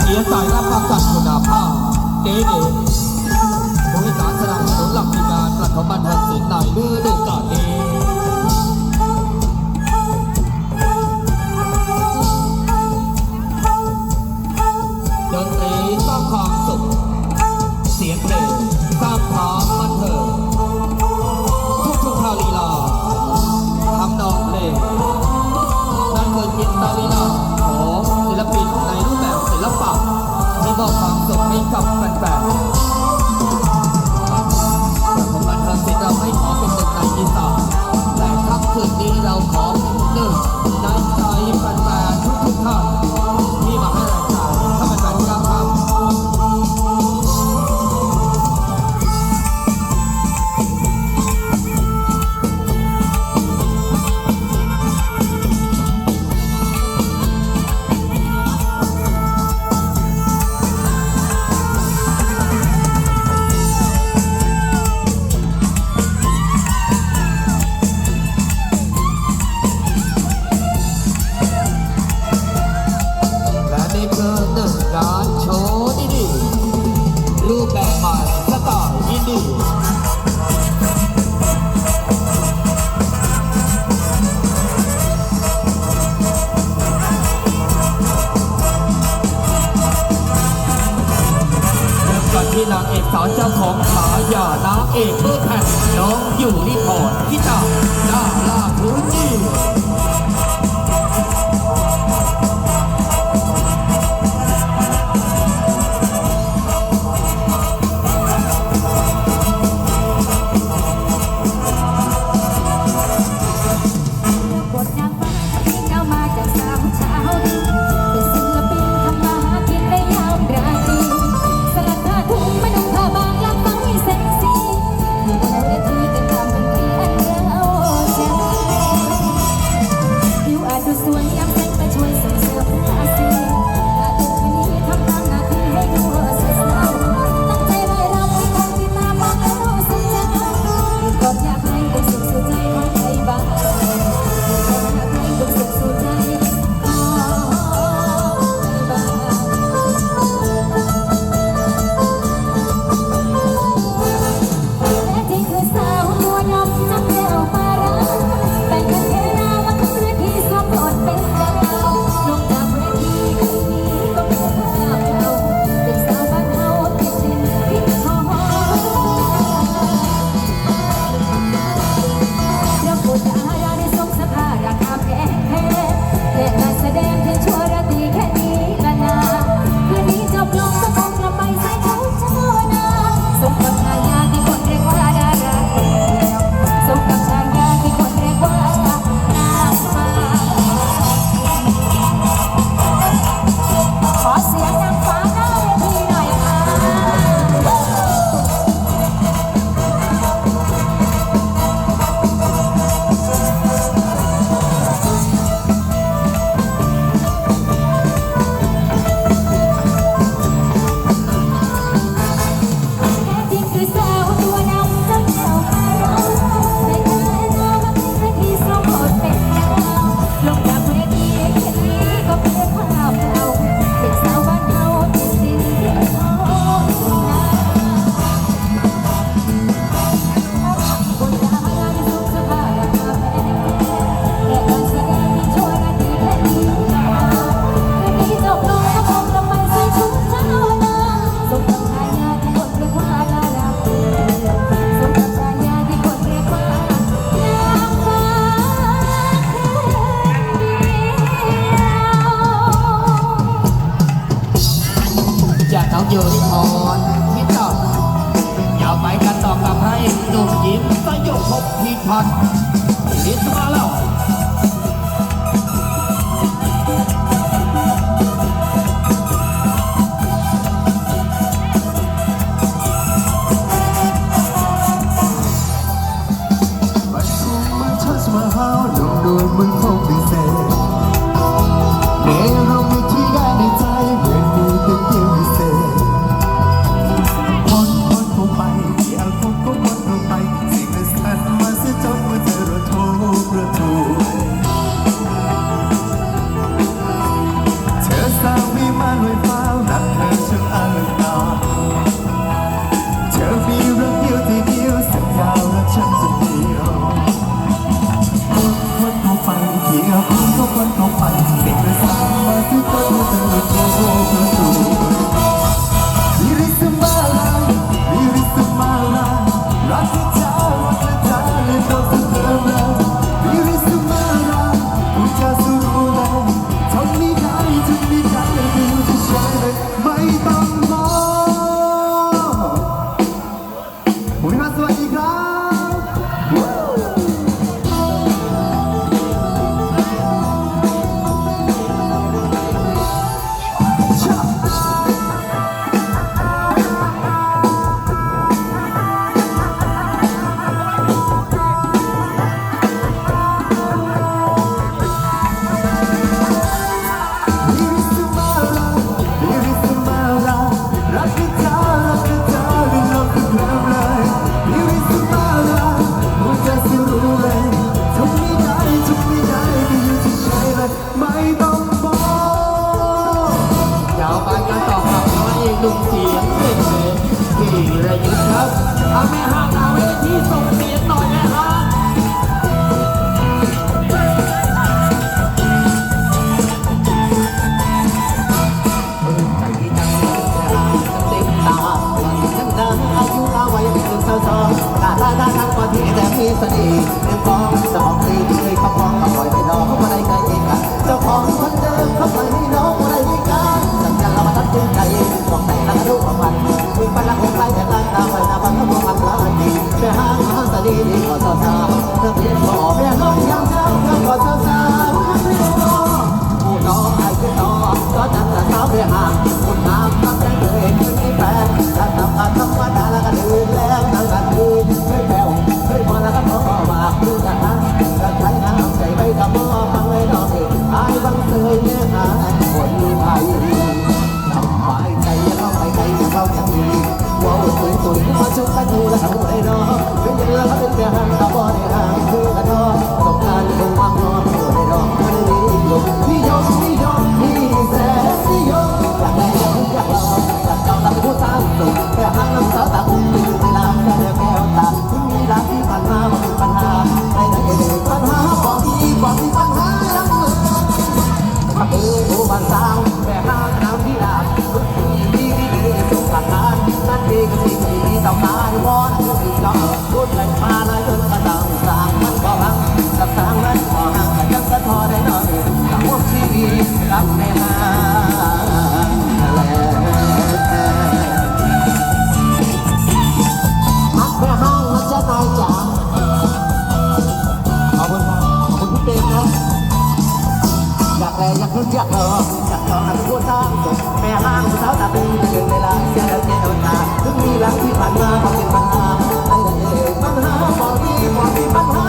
เสียสายรับประกันคุณภาพเก๋เก๋บริการสนับสนหลักทีมานประถมบันเทินใจเรื่อฤดูกาลนี้ดนตรีสร้างความสุขเสียงเพลงสร้างความ บอกความสุขให้กับแฟนๆ น้องโยนิพนคิดต่อยาวไปกันต่อกลับให้หนุ่มยิ้มสยบพบพิพัฒน์ลิสมาแล้ว เสน่ห์เรื่องของเจ้าของตีเคยเขาฟ้องเขาปล่อยให้น้องเขาไม่ได้ไกลเองกันเจ้าของคนเดิมเขาปล่อยให้น้องไม่ได้ด้วยกันสัญญาเรามาตัดสินใจต้องแต่งแล้วลูกของมันมึงไปรักของใครแต่รักตาไปนะมันก็มองมันละดีแต่ห้างมหันตดีดีกว่าสาวๆเรื่องเพียงขอแม่น้องยังเจ้าเรื่องกว่าสาวๆไม่รอผู้น้องไอ้คือน้องก็จัดแต่สาวเรียห่างคุณงามตั้งใจเคยเป็นที่แฟนถ้าทำการธรรมดาแล้วก็ดื่ม แลอยากขึ้นอยากรออยากรอให้พูดสร้างสุขแม่ห้างสาวตาปีหนึ่งเวลาเสียแล้วเสียตาถึงมีหลังที่ผ่านมาก็เป็นปัญหาไอ้นั่นเองปัญหาบอกดีบอกมีปัญหา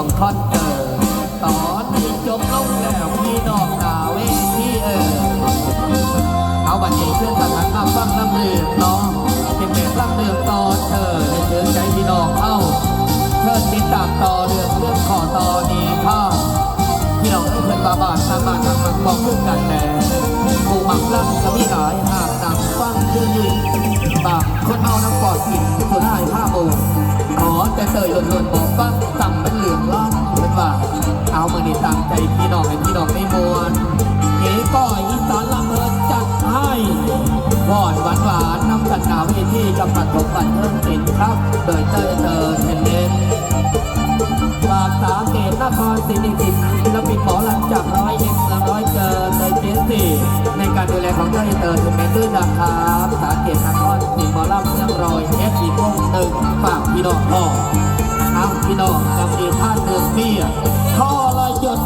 วงท่อนเออตอนนี้จบลงแล้วพี่น้องหนาเวทีเออเอาบัตรเอกเพื่อนทางทางมาฟังน้ำเลืองน้องเป็นแบบร่ำเรืองตอนเธอให้เตือนใจพี่น้องเข้าเชิญติดตามต่อเรื่องเรื่องขอต่อนี้ค่ะพี่น้องเอ้เพื่อนบาบานทางบ้าทางมันบอกขึ้นกันแน่ผู้มักรักก็มีหลายหากดังฟังเชื่อยืนบางคนเมาน้ำปอดกิน ตามใจพี่น้องให้พี่น้องได้มวนเก๋ก้อยอีสานลำเมินจัดให้วอนหวานหวานน้ำกันหนาวเวทีกับปัดผมปัดเพิ่มสินครับ โดยเตยเตยเทนเน้นฝากสาเกตนครศรีนิติศิลปินหมอหลำจากร้อยเอ็กซ์ร้อยเกินเลยเจสซี่ในการดูแลของเจ้าเตอร์ถึงแม้ด้วยนะครับสาเกตนครศรีหมอลำเรื่องรอยเอฟอีกวงหนึ่งฝากพี่น้องพ่อทางพี่น้องกับอีท่าน